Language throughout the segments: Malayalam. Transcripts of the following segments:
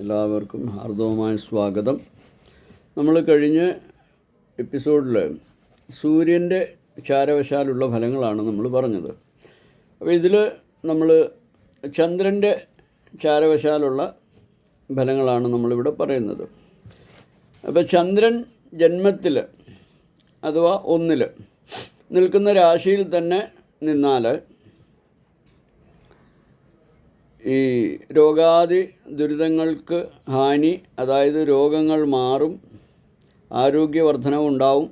എല്ലാവർക്കും ഹാർദവമായ സ്വാഗതം. നമ്മൾ കഴിഞ്ഞ എപ്പിസോഡിൽ സൂര്യന്റെ ചാരവശാലുള്ള ഫലങ്ങളാണ് നമ്മൾ പറഞ്ഞത്. അപ്പോൾ ഇതിൽ നമ്മൾ ചന്ദ്രന്റെ ചാരവശാലുള്ള ഫലങ്ങളാണ് നമ്മളിവിടെ പറയുന്നത്. അപ്പോൾ ചന്ദ്രൻ ജന്മത്തിൽ അഥവാ ഒന്നിൽ നിൽക്കുന്ന രാശിയിൽ തന്നെ നിന്നാൽ ഈ രോഗാദി ദുരിതങ്ങൾക്ക് ഹാനി അതായത് രോഗങ്ങൾ മാറും ആരോഗ്യവർദ്ധനവുണ്ടാവും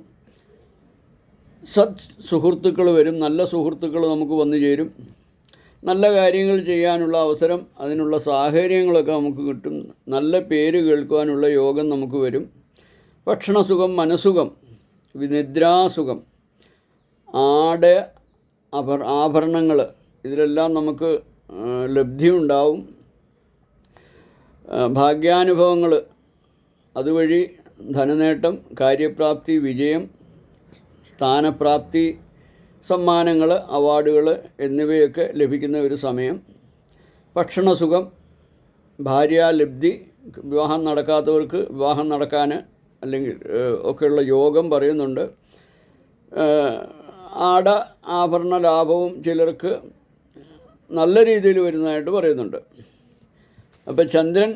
സത് സുഹൃത്തുക്കൾ വരും നല്ല സുഹൃത്തുക്കൾ നമുക്ക് വന്നു ചേരും. നല്ല കാര്യങ്ങൾ ചെയ്യാനുള്ള അവസരം അതിനുള്ള സാഹചര്യങ്ങളൊക്കെ നമുക്ക് കിട്ടും. നല്ല പേര് കേൾക്കുവാനുള്ള യോഗം നമുക്ക് വരും. ഭക്ഷണസുഖം മനസുഖം നിദ്രാസുഖം ആട് ആഭരണങ്ങൾ ഇതിലെല്ലാം നമുക്ക് ലബ്ധിയുണ്ടാവും. ഭാഗ്യാനുഭവങ്ങൾ അതുവഴി ധനനേട്ടം കാര്യപ്രാപ്തി വിജയം സ്ഥാനപ്രാപ്തി സമ്മാനങ്ങൾ അവാർഡുകൾ എന്നിവയൊക്കെ ലഭിക്കുന്ന ഒരു സമയം. ഭക്ഷണസുഖം ഭാര്യാലബ്ധി വിവാഹം നടക്കാത്തവർക്ക് വിവാഹം നടക്കാൻ അല്ലെങ്കിൽ ഒക്കെയുള്ള യോഗം പറയുന്നുണ്ട്. ആട ആഭരണ ലാഭവും ചിലർക്ക് നല്ല രീതിയിൽ വരുന്നതായിട്ട് പറയുന്നുണ്ട്. അപ്പോൾ ചന്ദ്രൻ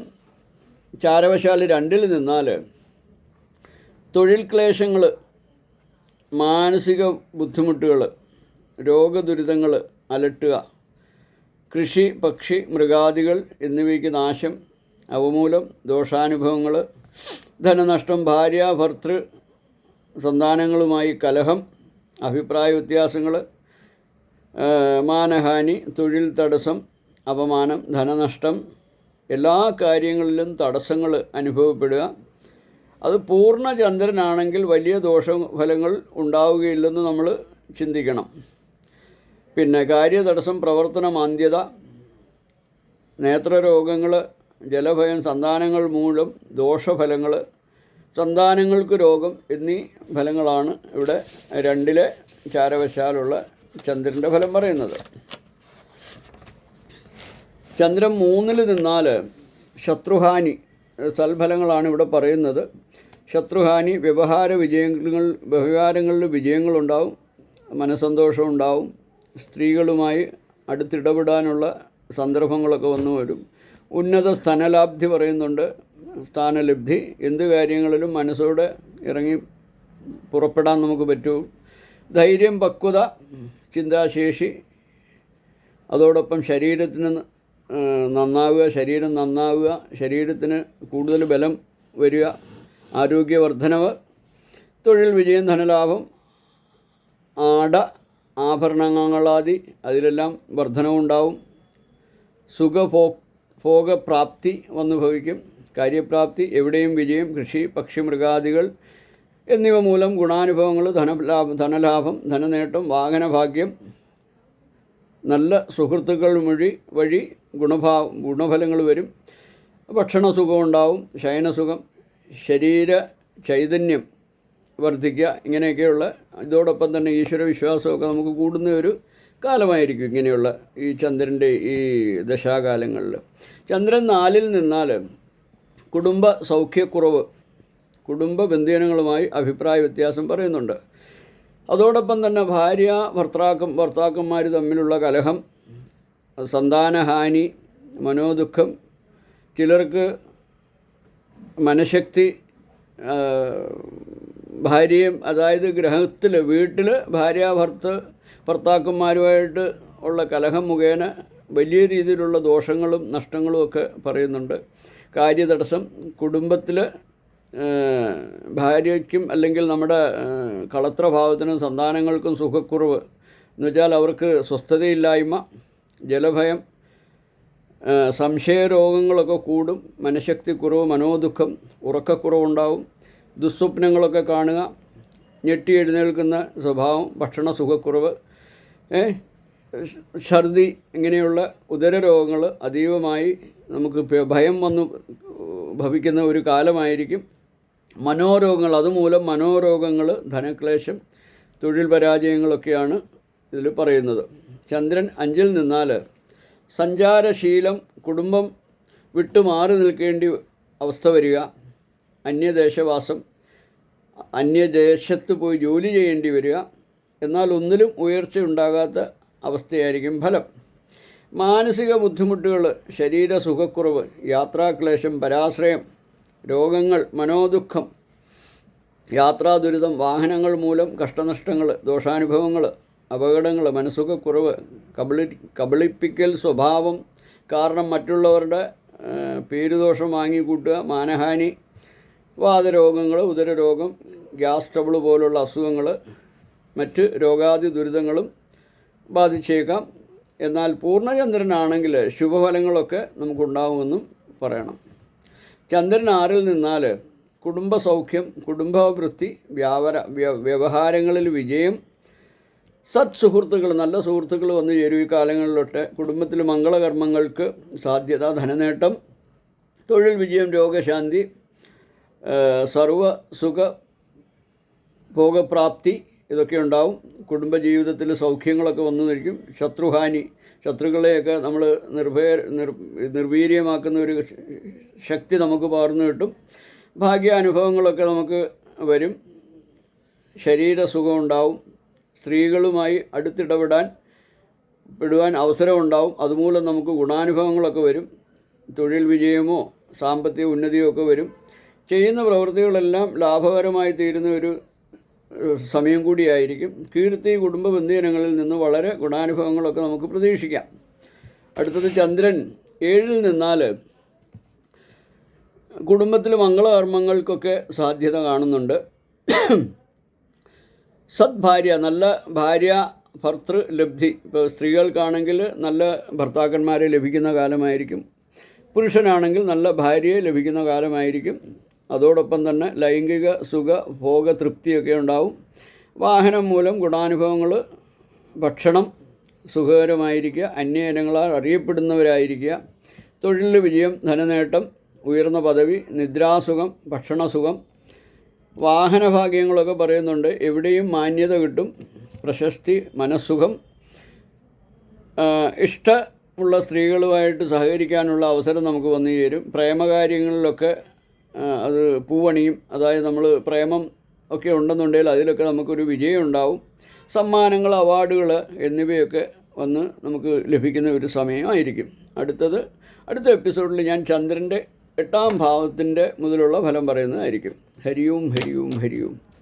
ചാരവശാൽ രണ്ടിൽ നിന്നാൽ തൊഴിൽ ക്ലേശങ്ങൾ മാനസിക ബുദ്ധിമുട്ടുകൾ രോഗദുരിതങ്ങൾ അലട്ടുക കൃഷി പക്ഷി മൃഗാദികൾ എന്നിവയ്ക്ക് നാശം അവമൂലം ദോഷാനുഭവങ്ങൾ ധനനഷ്ടം ഭാര്യ ഭർത്തൃ സന്താനങ്ങളുമായി കലഹം അഭിപ്രായ വ്യത്യാസങ്ങൾ മാനഹാനി തൊഴിൽ തടസ്സം അപമാനം ധനനഷ്ടം എല്ലാ കാര്യങ്ങളിലും തടസ്സങ്ങൾ അനുഭവപ്പെടുക. അത് പൂർണ ചന്ദ്രനാണെങ്കിൽ വലിയ ദോഷഫലങ്ങൾ ഉണ്ടാവുകയില്ലെന്ന് നമ്മൾ ചിന്തിക്കണം. പിന്നെ കാര്യതടസ്സം പ്രവർത്തന മാന്ദ്യത നേത്രരോഗങ്ങൾ ജലഭയം സന്താനങ്ങൾ മൂലം ദോഷഫലങ്ങൾ സന്താനങ്ങൾക്ക് രോഗം എന്നീ ഫലങ്ങളാണ് ഇവിടെ രണ്ടിലെ ചാരവശാലുള്ള ചന്ദ്രന്റെ ഫലം പറയുന്നത്. ചന്ദ്രൻ മൂന്നിൽ നിന്നാൽ ശത്രുഹാനി സൽഫലങ്ങളാണ് ഇവിടെ പറയുന്നത്. ശത്രുഹാനി വ്യവഹാര വിജയങ്ങൾ വ്യവഹാരങ്ങളിൽ വിജയങ്ങളുണ്ടാവും മനസ്സന്തോഷം ഉണ്ടാവും സ്ത്രീകളുമായി അടുത്തിടപെടാനുള്ള സന്ദർഭങ്ങളൊക്കെ വന്നു വരും. ഉന്നത സ്ഥാനലാബ്ധി പറയുന്നുണ്ട്. സ്ഥാനലബ്ധി എന്ത് കാര്യങ്ങളിലും മനസ്സോടെ ഇറങ്ങി പുറപ്പെടാൻ നമുക്ക് പറ്റൂ. ധൈര്യം പക്വത ചിന്താശേഷി അതോടൊപ്പം ശരീരത്തിന് നന്നാവുക ശരീരം നന്നാവുക ശരീരത്തിന് കൂടുതൽ ബലം വരിക ആരോഗ്യവർദ്ധനവ് തൊഴിൽ വിജയം ധനലാഭം ആട ആഭരണങ്ങളാദി അതിലെല്ലാം വർധനവുണ്ടാവും സുഖഭോ ഭോഗപ്രാപ്തി വന്നു ഭവിക്കും കാര്യപ്രാപ്തി എവിടെയും വിജയം കൃഷി പക്ഷിമൃഗാദികൾ എന്നിവ മൂലം ഗുണാനുഭവങ്ങൾ ധനലാഭം ധനലാഭം ധനനേട്ടം വാഹനഭാഗ്യം നല്ല സുഹൃത്തുക്കൾ വഴി വഴി ഗുണഭാ ഗുണഫലങ്ങൾ വരും. ഭക്ഷണസുഖം ഉണ്ടാവും ശയനസുഖം ശരീര ചൈതന്യം വർദ്ധിക്കുക ഇങ്ങനെയൊക്കെയുള്ള ഇതോടൊപ്പം തന്നെ ഈശ്വര വിശ്വാസമൊക്കെ നമുക്ക് കൂടുന്ന ഒരു കാലമായിരിക്കും ഇങ്ങനെയുള്ള ഈ ചന്ദ്രന്റെ ഈ ദശാകാലങ്ങളിൽ. ചന്ദ്രൻ നാലിൽ നിന്നാൽ കുടുംബ സൗഖ്യക്കുറവ് കുടുംബ ബന്ധുജനങ്ങളുമായി അഭിപ്രായ വ്യത്യാസം പറയുന്നുണ്ട്. അതോടൊപ്പം തന്നെ ഭാര്യ ഭർത്താക്കം ഭർത്താക്കന്മാർ തമ്മിലുള്ള കലഹം സന്താനഹാനി മനോദുഃഖം ചിലർക്ക് മനഃശക്തി ഭാര്യയും അതായത് ഗ്രഹത്തിൽ വീട്ടിൽ ഭാര്യ ഭർത്ത് ഭർത്താക്കന്മാരുമായിട്ട് ഉള്ള കലഹം മുഖേന വലിയ രീതിയിലുള്ള ദോഷങ്ങളും നഷ്ടങ്ങളും ഒക്കെ പറയുന്നുണ്ട്. കാര്യതടസ്സം കുടുംബത്തിൽ ഭാര്യയ്ക്കും അല്ലെങ്കിൽ നമ്മുടെ കളത്രഭാവത്തിനും സന്താനങ്ങൾക്കും സുഖക്കുറവ്. എന്നുവെച്ചാൽ അവർക്ക് സ്വസ്ഥതയില്ലായ്മ ജലഭയം സംശയരോഗങ്ങളൊക്കെ കൂടും മനഃശക്തിക്കുറവ് മനോദുഃഖം ഉറക്കക്കുറവുണ്ടാവും ദുസ്വപ്നങ്ങളൊക്കെ കാണുക ഞെട്ടി എഴുന്നേൽക്കുന്ന സ്വഭാവം ഭക്ഷണ സുഖക്കുറവ് ഛർദി ഇങ്ങനെയുള്ള ഉദരരോഗങ്ങൾ അതീവമായി നമുക്ക് ഭയം വന്നു ഭവിക്കുന്ന ഒരു കാലമായിരിക്കും. മനോരോഗങ്ങൾ അതുമൂലം മനോരോഗങ്ങൾ ധനക്ലേശം തൊഴിൽ പരാജയങ്ങളൊക്കെയാണ് ഇതിൽ പറയുന്നത്. ചന്ദ്രൻ അഞ്ചിൽ നിന്നാൽ സഞ്ചാരശീലം കുടുംബം വിട്ടുമാറി നിൽക്കേണ്ടി അവസ്ഥ വരിക അന്യദേശവാസം അന്യദേശത്ത് പോയി ജോലി ചെയ്യേണ്ടി വരിക എന്നാൽ ഒന്നിലും ഉയർച്ച ഉണ്ടാകാത്ത അവസ്ഥയായിരിക്കും ഫലം. മാനസിക ബുദ്ധിമുട്ടുകൾ ശരീര സുഖക്കുറവ് യാത്രാക്ലേശം പരാശ്രയം രോഗങ്ങൾ മനോദുഃഖം യാത്രാ ദുരിതം വാഹനങ്ങൾ മൂലം കഷ്ടനഷ്ടങ്ങൾ ദോഷാനുഭവങ്ങൾ അപകടങ്ങൾ മനസ്സുഖക്കുറവ് കബളി കബളിപ്പിക്കൽ സ്വഭാവം കാരണം മറ്റുള്ളവരുടെ പേരുദോഷം വാങ്ങിക്കൂട്ടുക മാനഹാനി വാതരോഗങ്ങൾ ഉദരരോഗം ഗ്യാസ് ട്രബിൾ പോലുള്ള അസുഖങ്ങൾ മറ്റ് രോഗാദി ദുരിതങ്ങളും ബാധിച്ചേക്കാം. എന്നാൽ പൂർണചന്ദ്രനാണെങ്കിൽ ശുഭഫലങ്ങളൊക്കെ നമുക്കുണ്ടാകുമെന്നും പറയണം. ചന്ദ്രൻ ആറിൽ നിന്നാൽ കുടുംബസൗഖ്യം കുടുംബവൃത്തി വ്യാപാര വ്യ- വ്യവഹാരങ്ങളിൽ വിജയം സത് സുഹൃത്തുക്കൾ നല്ല സുഹൃത്തുക്കൾ വന്നു ചേരും ഈ കാലങ്ങളിലൊട്ട്. കുടുംബത്തിൽ മംഗളകർമ്മങ്ങൾക്ക് സാധ്യത ധനനേട്ടം തൊഴിൽ വിജയം രോഗശാന്തി സർവ സുഖ ഭോഗപ്രാപ്തി ഇതൊക്കെ ഉണ്ടാവും. കുടുംബജീവിതത്തിൽ സൗഖ്യങ്ങളൊക്കെ വന്നു നിൽക്കും ശത്രുഹാനി ശത്രുക്കളെയൊക്കെ നമ്മൾ നിർഭയ നിർ നിർവീര്യമാക്കുന്ന ഒരു ശക്തി നമുക്ക് പകർന്നു കിട്ടും. ഭാഗ്യാനുഭവങ്ങളൊക്കെ നമുക്ക് വരും. ശരീരസുഖം ഉണ്ടാവും സ്ത്രീകളുമായി അടുത്തിടപെടാൻ പെടുവാൻ അവസരമുണ്ടാവും. അതുമൂലം നമുക്ക് ഗുണാനുഭവങ്ങളൊക്കെ വരും. തൊഴിൽ വിജയമോ സാമ്പത്തിക ഉന്നതിയോ ഒക്കെ വരും. ചെയ്യുന്ന പ്രവൃത്തികളെല്ലാം ലാഭകരമായി തീരുന്ന ഒരു സമയം കൂടിയായിരിക്കും. കീർത്തി കുടുംബ ബന്ധുജനങ്ങളിൽ നിന്ന് വളരെ ഗുണാനുഭവങ്ങളൊക്കെ നമുക്ക് പ്രതീക്ഷിക്കാം. അടുത്തത് ചന്ദ്രൻ. ഏഴിൽ നിന്നാൽ കുടുംബത്തിൽ മംഗളകർമ്മങ്ങൾക്കൊക്കെ സാധ്യത കാണുന്നുണ്ട്. സദ്ഭാര്യ നല്ല ഭാര്യ ഭർത്തൃ ലബ്ധി. ഇപ്പോൾ സ്ത്രീകൾക്കാണെങ്കിൽ നല്ല ഭർത്താക്കന്മാരെ ലഭിക്കുന്ന കാലമായിരിക്കും. പുരുഷനാണെങ്കിൽ നല്ല ഭാര്യയെ ലഭിക്കുന്ന കാലമായിരിക്കും. അതോടൊപ്പം തന്നെ ലൈംഗിക സുഖ ഭോഗ തൃപ്തിയൊക്കെ ഉണ്ടാവും. വാഹനം മൂലം ഗുണാനുഭവങ്ങൾ ഭക്ഷണം സുഖകരമായിരിക്കുക അന്യജനങ്ങളാൽ അറിയപ്പെടുന്നവരായിരിക്കുക തൊഴിലിൽ വിജയം ധനനേട്ടം ഉയർന്ന പദവി നിദ്രാസുഖം ഭക്ഷണസുഖം വാഹനഭാഗ്യങ്ങളൊക്കെ പറയുന്നുണ്ട്. എവിടെയും മാന്യത കിട്ടും പ്രശസ്തി മനസ്സുഖം ഇഷ്ടമുള്ള സ്ത്രീകളുമായിട്ട് സഹകരിക്കാനുള്ള അവസരം നമുക്ക് വന്നു ചേരും. പ്രേമകാര്യങ്ങളിലൊക്കെ അത് പൂവണിയും അതായത് നമ്മൾ പ്രേമം ഒക്കെ ഉണ്ടെന്നുണ്ടെങ്കിൽ അതിലൊക്കെ നമുക്കൊരു വിജയം ഉണ്ടാവും സമ്മാനങ്ങൾ അവാർഡുകൾ എന്നിവയൊക്കെ വന്ന് നമുക്ക് ലഭിക്കുന്ന ഒരു സമയമായിരിക്കും. അടുത്തത് അടുത്ത എപ്പിസോഡിൽ ഞാൻ ചന്ദ്രന്റെ എട്ടാം ഭാവത്തിന്റെ മുതലുള്ള ഫലം പറയുന്നതായിരിക്കും. ഹരിയും ഹരിയും ഹരിയും.